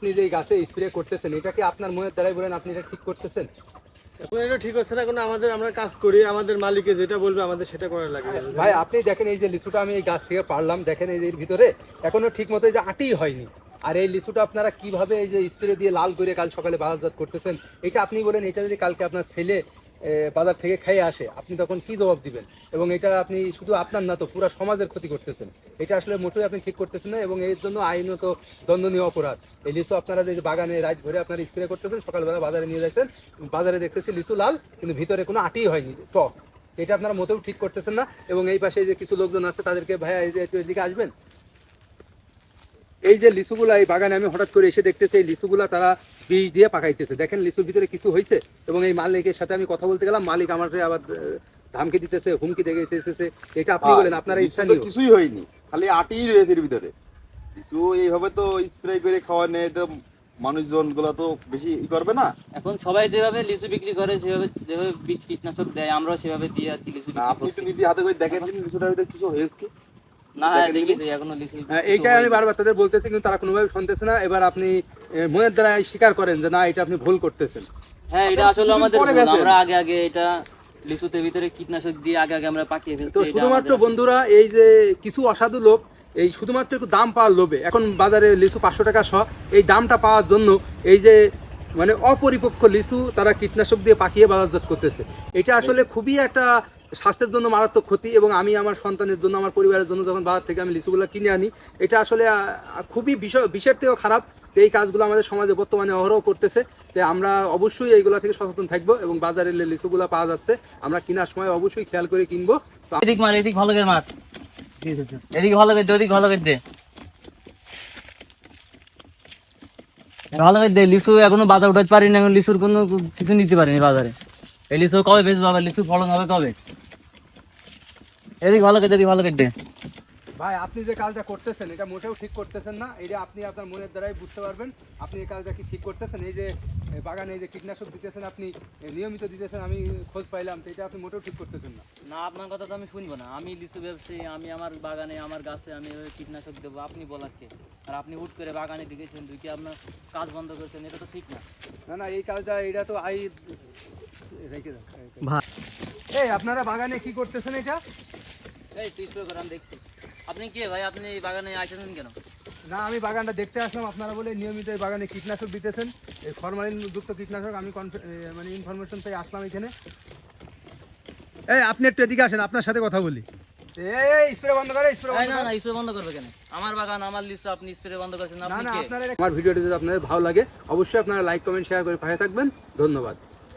আপনি যে গাছে স্প্রে করতেছেন এটা কি আপনার মনের দ্বারাই বলেন আপনি এটা ঠিক করতেছেন? এখন এটা ঠিক হচ্ছে না কোনো আমাদের আমরা কাজ করি আমাদের মালিকে যেটা বলবে আমাদের সেটা করা লাগে ভাই আপনি দেখেন এই যে লিচুটা আমি এই গাছ থেকে পারলাম দেখেন এই এর ভিতরে এখনও ঠিক মতো এই যে আটিই হয়নি। আর এই লিচুটা আপনারা কীভাবে এই যে স্প্রে দিয়ে লাল করে কাল সকালে বাজারজাত করতেছেন এটা আপনি বলেন এটা যদি কালকে আপনার ছেলে বাজার থেকে খেয়ে আসে। আপনি তখন কি জবাব দিবেন? এবং এটা আপনি শুধু আপনার না তো পুরো সমাজের ক্ষতি করতেছেন। এটা আসলে মোটেই আপনি ঠিক করতেছেন না এবং এর জন্য আইনত দণ্ডনীয় অপরাধ। এই লিচু আপনারা যে বাগানে রাত ভরে আপনারা স্প্রে করতেছেন, সকালবেলা বাজারে নিয়ে যাচ্ছেন, বাজারে দেখতেছি লিচু লাল, কিন্তু ভিতরে কোনো আটিই হয়নি, টক। এটা আপনারা মোটেও ঠিক করতেছেন না। এবং এই পাশে যে কিছু লোকজন আছে, তাদেরকে ভাইয়া এদিকে আসবেন? এই যে লিচুগুলা এই বাগানে আমি হঠাৎ করে এসে দেখতেছি এই লিচুগুলা তারা বীজ দিয়ে পাকাইতেছে। দেখেন লিচুর ভিতরে কিছু হয়েছে এবং এই মালিকের সাথে আমি কথা বলতে গেলাম মালিক আমার আবার ধমকি দিতেছে হুমকি দেখে দিতেছে। এটা আপনি বলেন আপনারা স্থানীয়? কিছুই হয়নি খালি আটিই রয়েছে এর ভিতরে। লিচু এইভাবে তো স্প্রে করে খাওয়া নেই তো মানুষজনগুলা তো বেশি ই করবে না। এখন সবাই যেভাবে লিচু বিক্রি করে সেভাবে যেভাবে বীজ কীটনাশক দেয় আমরাও সেভাবে দিয়ে আর কি লিচু না, আপনি তো নিজে হাতে করে দেখেন লিচুটার ভিতরে কিছু হয়েছে হ্যাঁ, এইটাই আমি বারবার তাদের বলতেছি কিন্তু তারা কোনোভাবে শুনতেছে না। এবার আপনি মনের দ্বারা স্বীকার করেন যে না এটা আপনি ভুল করতেছেন। হ্যাঁ এটা আসলে আমাদের। আমরা আগে আগে এটা লিচুতে ভিতরে কীটনাশক দিয়ে আগে আগে আমরা পাকিয়ে ফেলছি। তো শুধুমাত্র বন্ধুরা এই যে কিছু অসাধু লোক এই শুধুমাত্র একটু দাম পাওয়ার লোভে এখন বাজারে লিচু পাঁচশো টাকা সহ এই দামটা পাওয়ার জন্য এই যে মানে অপরিপক্ক লিচু তারা কীটনাশক দিয়ে পাকিয়ে বাজারজাত করতেছে। এটা আসলে খুবই একটা স্বাস্থ্যের জন্য মারাত্মক ক্ষতি এবং আমি আমার সন্তানের জন্য, আমার পরিবারের জন্য যখন বাজার থেকে আমি লিচুগুলো কিনে আনি, এটা আসলে খুবই বিষয়, বিষের থেকেও খারাপ এই কাজগুলো আমাদের সমাজে বর্তমানে অহরহ করতেছে যে আমরা অবশ্যই এইগুলা থেকে সচেতন থাকব এবং বাজারে লিচুগুলো পাওয়া যাচ্ছে, আমরা কেনার সময় অবশ্যই খেয়াল করে কিনবো। এদিক এদিক ভালো করে মার এদিক ভালো করে ওদিক ভালো দে। ভালো দে, লিচু এখনও বাজার উঠাতে লিচুর কোনো কিছু নিতে বাজারে। এই লিচু কবে বেচবো আবার? লিচু ফলন হবে কবে? এদিক ভালো করে এদিক ভালো করে ভাই আপনি যে কাজটা করতেছেন এটা মোটেও ঠিক করতেছেন না। এটা আপনি আপনার মনের দ্বারাই বুঝতে পারবেন আপনি এই কাজটা কি ঠিক করতেছেন। এই যে বাগানে এই যে কীটনাশক দিতেছেন আপনি নিয়মিত দিতেছেন আমি খোঁজ পাইলাম তো এটা আপনি মোটেও ঠিক করতেছেন না। না আপনার কথা তো আমি শুনব না। আমি লিচু ব্যবসায়ী আমি আমার বাগানে আমার গাছে আমি কীটনাশক দেবো আপনি বলাচ্ছে আর আপনি হুট করে বাগানে ঢুকেছেন ঢুকে আপনার কাজ বন্ধ করেছেন এটা তো ঠিক না। না না এই কাজটা এটা তো আই রেখে দাও। এই আপনারা বাগানে কি করতেছেন এটা? এই তুই স্প্রে করে আমি দেখছি আপনি কে ভাই? আপনি বাগানে আসেছেন কেন? না আমি বাগানটা দেখতে আসলাম আপনারা বলে নিয়মিত এই বাগানে কীটনাশক দিতেছেন। এই ফরমালিন যুক্ত কীটনাশক আমি মানে ইনফরমেশন পেয়ে আসলাম এখানে। এই আপনি একটু এদিকে আসেন আপনার সাথে কথা বলি। এই স্প্রে বন্ধ করে স্প্রে বন্ধ না না স্প্রে বন্ধ করবে কেন? আমার বাগান আমার আপনি স্প্রে বন্ধ করেছেন না আপনি না কে? আমার ভিডিওটি যদি আপনাদের ভালো লাগে অবশ্যই আপনারা লাইক কমেন্ট শেয়ার করে পাশে থাকবেন। ধন্যবাদ।